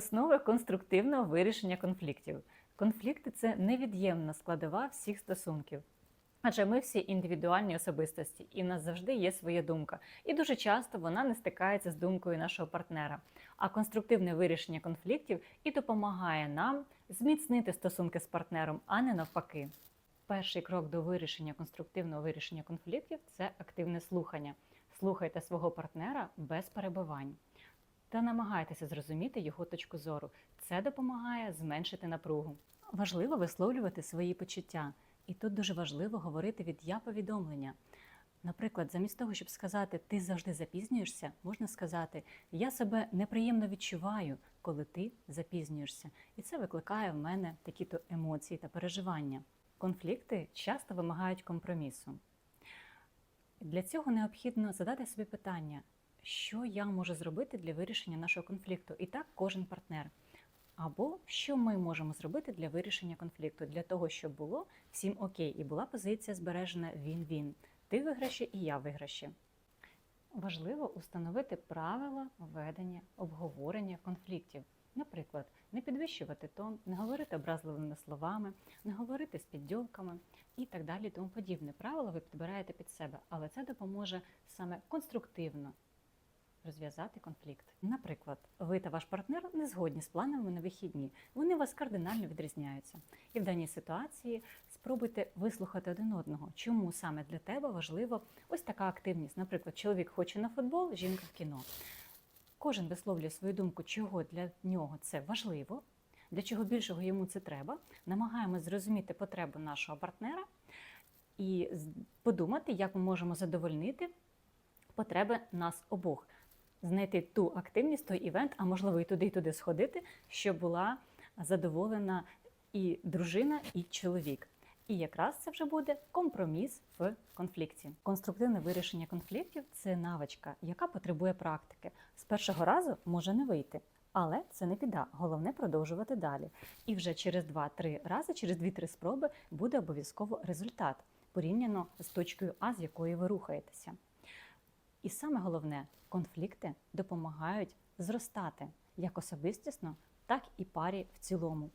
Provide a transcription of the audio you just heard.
Основи конструктивного вирішення конфліктів. Конфлікти це невід'ємна складова всіх стосунків. Адже ми всі індивідуальні особистості, і в нас завжди є своя думка. І дуже часто вона не стикається з думкою нашого партнера. А конструктивне вирішення конфліктів і допомагає нам зміцнити стосунки з партнером, а не навпаки. Перший крок до вирішення конструктивного вирішення конфліктів це активне слухання. Слухайте свого партнера без перебивань та намагайтеся зрозуміти його точку зору. Це допомагає зменшити напругу. Важливо висловлювати свої почуття, і тут дуже важливо говорити від я повідомлення. Наприклад, замість того, щоб сказати ти завжди запізнюєшся, можна сказати Я себе неприємно відчуваю, коли ти запізнюєшся. І це викликає в мене такі-то емоції та переживання. Конфлікти часто вимагають компромісу. Для цього необхідно задати собі питання, що я можу зробити для вирішення нашого конфлікту, і так кожен партнер. Або що ми можемо зробити для вирішення конфлікту, для того, щоб було всім окей, і була позиція збережена він-він. Ти виграші і я виграші. Важливо установити правила ведення обговорення конфліктів. Наприклад, не підвищувати тон, не говорити образливими словами, не говорити з піддьовками і так далі. Тому подібне. Правила ви підбираєте під себе, але це допоможе саме конструктивно розв'язати конфлікт. Наприклад, ви та ваш партнер не згодні з планами на вихідні. Вони вас кардинально відрізняються. І в даній ситуації спробуйте вислухати один одного, чому саме для тебе важливо ось така активність. Наприклад, чоловік хоче на футбол, жінка в кіно. Кожен висловлює свою думку, чого для нього це важливо, для чого більшого йому це треба. Намагаємось зрозуміти потребу нашого партнера і подумати, як ми можемо задовольнити потреби нас обох. Знайти ту активність, той івент, а можливо і туди, і туди сходити, щоб була задоволена і дружина, і чоловік. І якраз це вже буде компроміс в конфлікті. Конструктивне вирішення конфліктів це навичка, яка потребує практики. З першого разу може не вийти, але це не біда. Головне продовжувати далі. І вже через 2-3 рази, через 2-3 спроби буде обов'язково результат порівняно з точкою А, з якої ви рухаєтеся. І саме головне, конфлікти допомагають зростати як особистісно, так і парі в цілому.